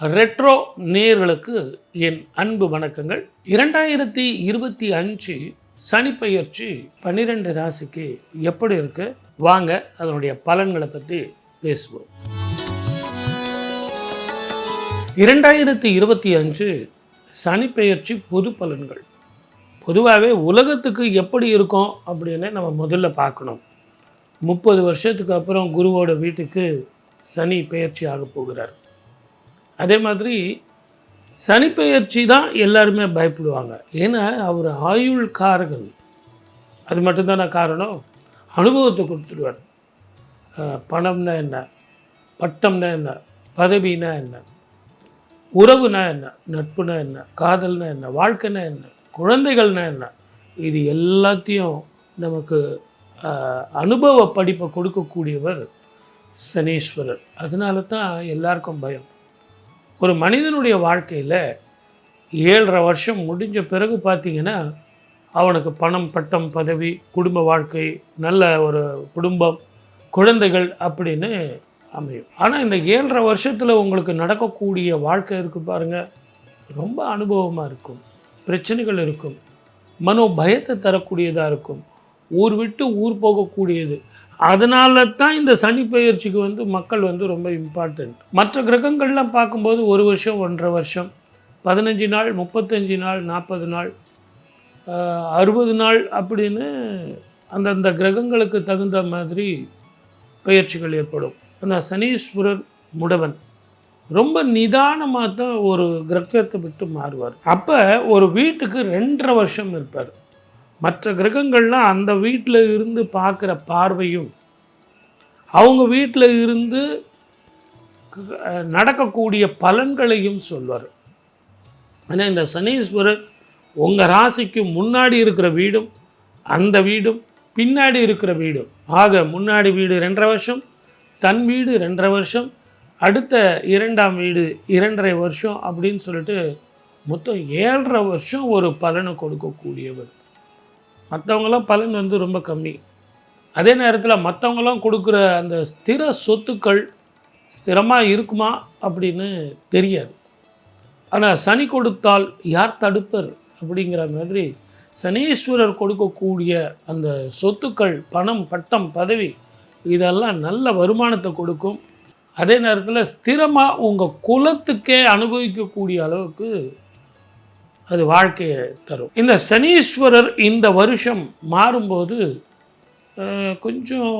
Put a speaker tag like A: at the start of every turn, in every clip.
A: Retro நேர்களுக்கு என் அன்பு வணக்கங்கள். இரண்டாயிரத்தி இருபத்தி அஞ்சு சனிப்பெயர்ச்சி பன்னிரெண்டு ராசிக்கு எப்படி இருக்கு? வாங்க அதனுடைய பலன்களை பற்றி பேசுவோம். இரண்டாயிரத்தி இருபத்தி அஞ்சு சனிப்பெயர்ச்சி பொது பலன்கள். பொதுவாகவே உலகத்துக்கு எப்படி இருக்கும் அப்படின்னு நம்ம முதல்ல பார்க்கணும். முப்பது வருஷத்துக்கு அப்புறம் குருவோட வீட்டுக்கு சனி பெயர்ச்சி ஆக போகிறார். அதே மாதிரி சனிப்பெயர்ச்சி தான் எல்லாருமே பயப்படுவாங்க. ஏன்னா அவர் ஆயுள் காரகன். அது மட்டும்தானே காரணம்? அனுபவத்தை கொடுத்துருவார் பணம்னா என்ன? பட்டம்னா என்ன? பதவினா என்ன? உறவுனா என்ன? நட்புனா என்ன? காதல்னா என்ன? வாழ்க்கைனா என்ன? குழந்தைகள்னா என்ன? இது எல்லாத்தையும் நமக்கு அனுபவ படிப்பை கொடுக்கக்கூடியவர் சனீஸ்வரர். அதனால தான் எல்லாருக்கும் பயம். ஒரு மனிதனுடைய வாழ்க்கையில் ஏழரை வருஷம் முடிஞ்ச பிறகு பார்த்தீங்கன்னா அவனுக்கு பணம் பட்டம் பதவி குடும்ப வாழ்க்கை நல்ல ஒரு குடும்பம் குழந்தைகள் அப்படின்னு அமையும். ஆனால் இந்த ஏழரை வருஷத்தில் உங்களுக்கு நடக்கக்கூடிய வாழ்க்கை இருக்குது பாருங்கள் ரொம்ப அனுபவமாக இருக்கும். பிரச்சனைகள் இருக்கும். மனோ பயத்தை தரக்கூடியதாக இருக்கும். ஊர் விட்டு ஊர் போகக்கூடியது. அதனால தான் இந்த சனி பயிற்சிக்கு வந்து மக்கள் வந்து ரொம்ப இம்பார்ட்டண்ட் மற்ற கிரகங்கள்லாம் பார்க்கும்போது ஒரு வருஷம் ஒன்றரை வருஷம் பதினஞ்சு நாள் முப்பத்தஞ்சு நாள் நாற்பது நாள் அறுபது நாள் அப்படின்னு அந்தந்த கிரகங்களுக்கு தகுந்த மாதிரி பயிற்சிகள் ஏற்படும். அந்த சனீஸ்வரர் முடவன் ரொம்ப நிதானமாக தான் ஒரு கிரகத்தை விட்டு மாறுவார். அப்போ ஒரு வீட்டுக்கு ரெண்டரை வருஷம் இருப்பார். மற்ற கிரகங்கள்லாம் அந்த வீட்டில் இருந்து பார்க்குற பார்வையும் அவங்க வீட்டில் இருந்து நடக்கக்கூடிய பலன்களையும் சொல்வார். ஆனால் இந்த சனீஸ்வரர் உங்கள் ராசிக்கு முன்னாடி இருக்கிற வீடும் அந்த வீடும் பின்னாடி இருக்கிற வீடும். ஆக முன்னாடி வீடு ரெண்டரை வருஷம் தன் வீடு ரெண்டரை வருஷம் அடுத்த இரண்டாம் வீடு இரண்டரை வருஷம் அப்படின்னு சொல்லிட்டு மொத்தம் ஏழரை வருஷம் ஒரு பலனை கொடுக்கக்கூடியவர். மற்றவங்களாம் பலன் வந்து ரொம்ப கம்மி. அதே நேரத்தில் மற்றவங்களாம் கொடுக்குற அந்த ஸ்திர சொத்துக்கள் ஸ்திரமாக இருக்குமா அப்படின்னு தெரியாது. ஆனால் சனி கொடுத்தால் யார் தடுப்பர் அப்படிங்கிற மாதிரி சனீஸ்வரர் கொடுக்கக்கூடிய அந்த சொத்துக்கள் பணம் பட்டம் பதவி இதெல்லாம் நல்ல வருமானத்தை கொடுக்கும். அதே நேரத்தில் ஸ்திரமாக உங்கள் குலத்துக்கே அனுபவிக்கக்கூடிய அளவுக்கு அது வாழ்க்கையை தரும். இந்த சனீஸ்வரர் இந்த வருஷம் மாறும்போது கொஞ்சம்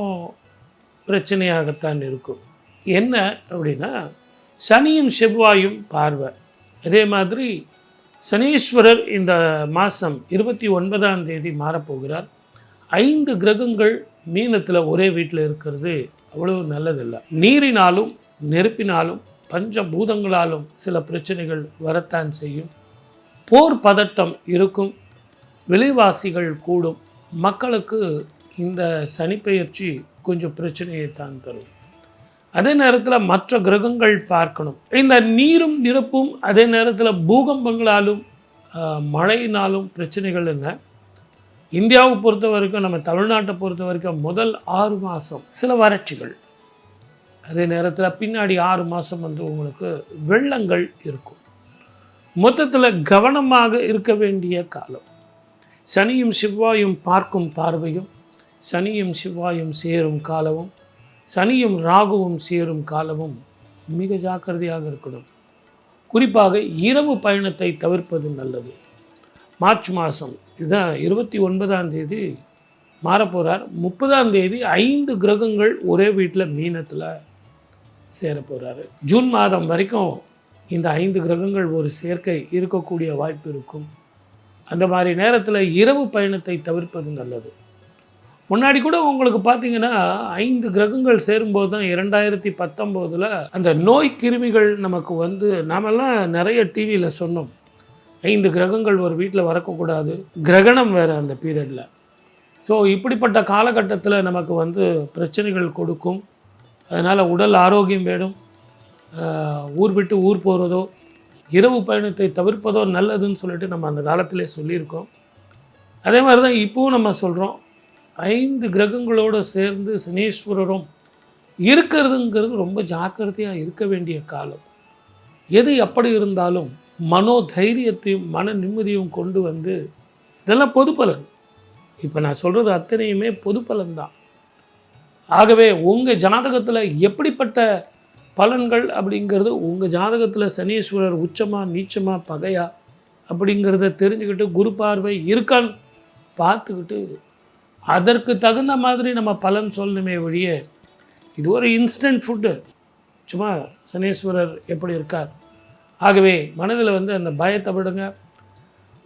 A: பிரச்சனையாகத்தான் இருக்கும். என்ன அப்படின்னா சனியும் செவ்வாயும் பார்வை. அதே மாதிரி சனீஸ்வரர் இந்த மாதம் இருபத்தி ஒன்பதாம் தேதி மாறப்போகிறார். ஐந்து கிரகங்கள் மீனத்தில் ஒரே வீட்டில் இருக்கிறது அவ்வளவு நல்லதில்லை. நீரினாலும் நெருப்பினாலும் பஞ்ச பூதங்களாலும் சில பிரச்சனைகள் வரத்தான் செய்யும். போர் பதட்டம் இருக்கும். விலைவாசிகள் கூடும். மக்களுக்கு இந்த சனிப்பெயர்ச்சி கொஞ்சம் பிரச்சனையை தான் தரும். அதே நேரத்தில் மற்ற கிரகங்கள் பார்க்கணும். இந்த நீரும் நிரப்பும் அதே நேரத்தில் பூகம்பங்களாலும் மழையினாலும் பிரச்சனைகள் என்ன? இந்தியாவை பொறுத்த வரைக்கும் நம்ம தமிழ்நாட்டை பொறுத்த வரைக்கும் முதல் ஆறு மாதம் சில வறட்சிகள். அதே நேரத்தில் பின்னாடி ஆறு மாதம் வந்து உங்களுக்கு வெள்ளங்கள் இருக்கும். மொத்தத்தில் கவனமாக இருக்க வேண்டிய காலம். சனியும் செவ்வாயும் பார்க்கும் பார்வையும் சனியும் செவ்வாயும் சேரும் காலமும் சனியும் ராகுவும் சேரும் காலமும் மிக ஜாக்கிரதையாக இருக்கணும். குறிப்பாக இரவு பயணத்தை தவிர்ப்பது நல்லது. மார்ச் மாதம் இதுதான் இருபத்தி ஒன்பதாம் தேதி மாறப்போகிறார் முப்பதாம் தேதி ஐந்து கிரகங்கள் ஒரே வீட்டில் மீனத்தில் சேர போகிறாரு ஜூன் மாதம் வரைக்கும் இந்த ஐந்து கிரகங்கள் ஒரு சேர்க்கை இருக்கக்கூடிய வாய்ப்பு இருக்கும். அந்த மாதிரி நேரத்தில் இரவு பயணத்தை தவிர்ப்பது நல்லது. முன்னாடி கூட உங்களுக்கு பார்த்தீங்கன்னா ஐந்து கிரகங்கள் சேரும்போது தான் இரண்டாயிரத்தி பத்தொம்போதில் அந்த நோய் கிருமிகள் நமக்கு வந்து நாமெல்லாம் நிறைய டிவியில் சொன்னோம். ஐந்து கிரகங்கள் ஒரு வீட்டில் வரக்கூடாது. கிரகணம் வேறு அந்த பீரியடில் ஸோ இப்படிப்பட்ட காலகட்டத்தில் நமக்கு வந்து பிரச்சனைகள் கொடுக்கும். அதனால் உடல் ஆரோக்கியம் வேணும். ஊர் விட்டு ஊர் போகிறதோ இரவு பயணத்தை தவிர்ப்பதோ நல்லதுன்னு சொல்லிட்டு நம்ம அந்த காலத்திலே சொல்லியிருக்கோம். அதே மாதிரி தான் இப்போவும் நம்ம சொல்கிறோம் ஐந்து கிரகங்களோடு சேர்ந்து சனீஸ்வரரும் இருக்கிறதுங்கிறது ரொம்ப ஜாக்கிரதையாக இருக்க வேண்டிய காலம். எது எப்படி இருந்தாலும் மனோ தைரியத்தையும் மன நிம்மதியும் கொண்டு வந்து இதெல்லாம் பொது பலன். இப்போ நான் சொல்கிறது அத்தனையுமே பொது பலன் தான் ஆகவே உங்கள் ஜாதகத்தில் எப்படிப்பட்ட பலன்கள் அப்படிங்கிறது உங்கள் ஜாதகத்தில் சனீஸ்வரர் உச்சமாக நீச்சமாக பகையா அப்படிங்கிறத தெரிஞ்சுக்கிட்டு குரு பார்வை இருக்கான்னு பார்த்துக்கிட்டு அதற்கு தகுந்த மாதிரி நம்ம பலன் சொல்லணுமே ஒழிய இது ஒரு இன்ஸ்டன்ட் ஃபுட்டு சும்மா சனீஸ்வரர் எப்படி இருக்கார்? ஆகவே மனதில் வந்து அந்த பயத்தை விடுங்க.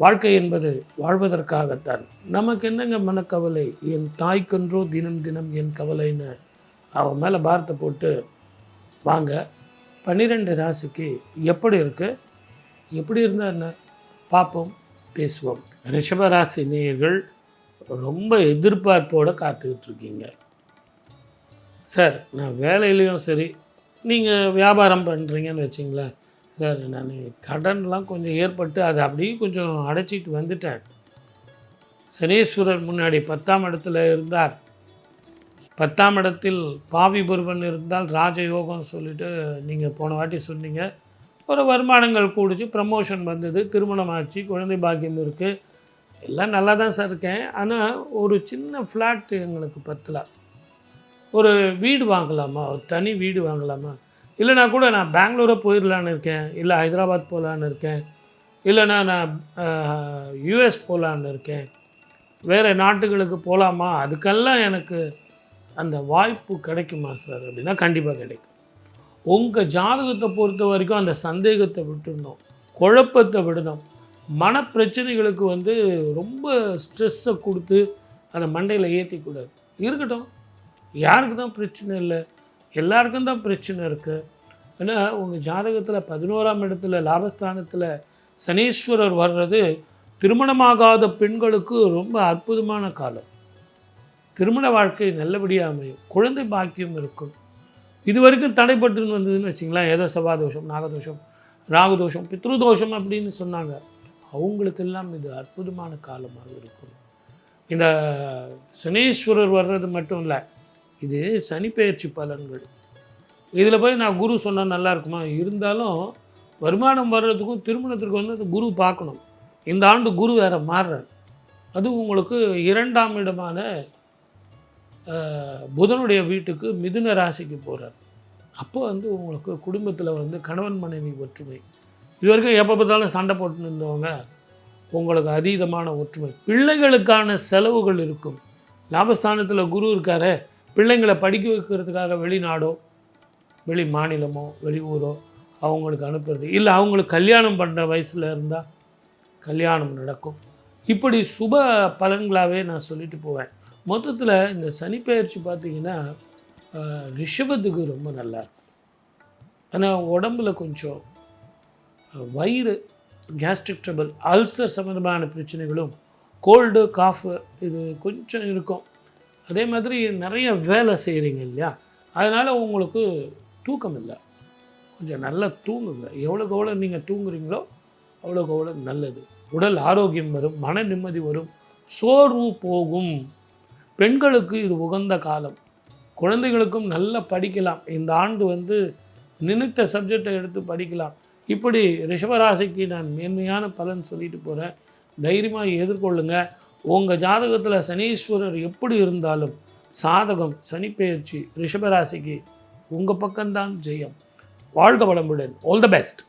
A: வாழ்க்கை என்பது வாழ்வதற்காகத்தான். நமக்கு என்னங்க மனக்கவலை? என் தாய்க்கன்றோ தினம் தினம் என் கவலைன்னு அவன் மேலே பாரத்தை போட்டு வாங்க. பன்னிரெண்டு ராசிக்கு எப்படி இருக்குது எப்படி இருந்தால் என்ன? பார்ப்போம் பேசுவோம். ரிஷபராசி நேயர்கள் ரொம்ப எதிர்பார்ப்போடு காத்துக்கிட்டு இருக்கீங்க. சார் நான் வேலையிலையும் சரி நீங்கள் வியாபாரம் பண்ணுறீங்கன்னு வச்சிங்களேன். சார் நான் கடன்லாம் கொஞ்சம் ஏற்பட்டு அதை அப்படியே கொஞ்சம் அடைச்சிட்டு வந்துட்டேன். சனீஸ்வரர் முன்னாடி பத்தாம் இடத்துல இருந்தார். பத்தாம் இடத்தில் பாவி புருவன் இருந்தால் ராஜயோகம் சொல்லிட்டு நீங்கள் போன வாட்டி சொன்னீங்க. ஒரு வருமானங்கள் கூடிச்சு ப்ரமோஷன் வந்தது திருமணம் ஆச்சு குழந்தை பாக்கியம் இருக்குது எல்லாம் நல்லா தான் சார் இருக்கேன். ஆனால் ஒரு சின்ன ஃப்ளாட் எங்களுக்கு பத்தல. ஒரு வீடு வாங்கலாமா? ஒரு தனி வீடு வாங்கலாமா? இல்லைனா கூட நான் பெங்களூரை போயிடலான்னு இருக்கேன். இல்லை ஹைதராபாத் போகலான்னு இருக்கேன். இல்லைனா நான் யூஎஸ் போகலான்னு இருக்கேன். வேறு நாட்டுகளுக்கு போகலாமா அதுக்கெல்லாம் எனக்கு அந்த வாய்ப்பு கிடைக்குமா சார்? அப்படின்னா கண்டிப்பாக கிடைக்கும். உங்கள் ஜாதகத்தை பொறுத்த வரைக்கும் அந்த சந்தேகத்தை விட்டுருந்தோம் குழப்பத்தை விடணும். மன பிரச்சனைகளுக்கு வந்து ரொம்ப ஸ்ட்ரெஸ்ஸை கொடுத்து அதை மண்டையில் ஏற்றிக்கூடாது இருக்கட்டும். யாருக்கு தான் பிரச்சனை இல்லை? எல்லாருக்கும் தான் பிரச்சனை இருக்குது ஏன்னா உங்கள் ஜாதகத்தில் பதினோராம் இடத்துல லாபஸ்தானத்தில் சனீஸ்வரர் வர்றது திருமணமாகாத பெண்களுக்கு ரொம்ப அற்புதமான காலம். திருமண வாழ்க்கை நல்லபடியாக அமையும். குழந்தை பாக்கியம் இருக்கும். இது வரைக்கும் தடைப்பட்டு வந்ததுன்னு வச்சிங்களேன் ஏதோ சபாதோஷம் நாகதோஷம் ராகுதோஷம் பித்ருதோஷம் அப்படின்னு சொன்னாங்க. அவங்களுக்கெல்லாம் இது அற்புதமான காலமாக இருக்கும். இந்த சனீஸ்வரர் வர்றது மட்டும் இல்லை இது சனிப்பெயர்ச்சி பலன்கள். இதில் போய் நான் குரு சொன்னால் நல்லா இருக்குமா? இருந்தாலும் வருமானம் வர்றதுக்கும் திருமணத்திற்கு வந்து அந்த குரு பார்க்கணும். இந்த ஆண்டு குரு வேறு மாறுறார். அது உங்களுக்கு இரண்டாம் இடமான புதனுடைய வீட்டுக்கு மிதுன ராசிக்கு போகிறார் அப்போ வந்து உங்களுக்கு குடும்பத்தில் வந்து கணவன் மனைவி ஒற்றுமை. இது வரைக்கும் எப்போ பார்த்தாலும் சண்டை போட்டுன்னு இருந்தவங்க உங்களுக்கு அதீதமான ஒற்றுமை. பிள்ளைகளுக்கான செலவுகள் இருக்கும். லாபஸ்தானத்தில் குரு இருக்காரு. பிள்ளைங்களை படிக்க வைக்கிறதுக்காக வெளிநாடோ வெளி மாநிலமோ வெளி ஊரோ அவங்களுக்கு அனுப்புறது. இல்லை அவங்களுக்கு கல்யாணம் பண்ணுற வயசில் இருந்தால் கல்யாணம் நடக்கும். இப்படி சுப பலன்களாகவே நான் சொல்லிட்டு போவேன். மொத்தத்தில் இந்த சனிப்பெயர்ச்சி பார்த்திங்கன்னா ரிஷபத்துக்கு ரொம்ப நல்லாயிருக்கும் ஆனால் உடம்புல கொஞ்சம் வயிறு கேஸ்ட்ரிக் ட்ரபிள் அல்சர் சம்மந்தமான பிரச்சனைகளும் கோல்டு காஃபு இது கொஞ்சம் இருக்கும். அதே மாதிரி நிறைய வேலை செய்கிறீங்க இல்லையா? அதனால் உங்களுக்கு தூக்கம் இல்லை. கொஞ்சம் நல்லா தூங்குங்க. எவ்வளோக்கு எவ்வளோ நீங்கள் தூங்குறீங்களோ அவ்வளோக்கு அவ்வளோ நல்லது. உடல் ஆரோக்கியம் வரும் மன நிம்மதி வரும் சோர்வு போகும். பெண்களுக்கு இது உகந்த காலம். குழந்தைகளுக்கும் நல்லா படிக்கலாம். இந்த ஆண்டு வந்து நினைத்த சப்ஜெக்டை எடுத்து படிக்கலாம். இப்படி ரிஷபராசிக்கு நான் மேன்மையான பலன் சொல்லிட்டு போகிறேன் தைரியமாக எதிர்கொள்ளுங்க. உங்கள் ஜாதகத்தில் சனீஸ்வரர் எப்படி இருந்தாலும் சாதகம் சனிப்பெயர்ச்சி ரிஷபராசிக்கு உங்கள் பக்கம்தான் ஜெயம். வாழ்க வளமுடன். All the best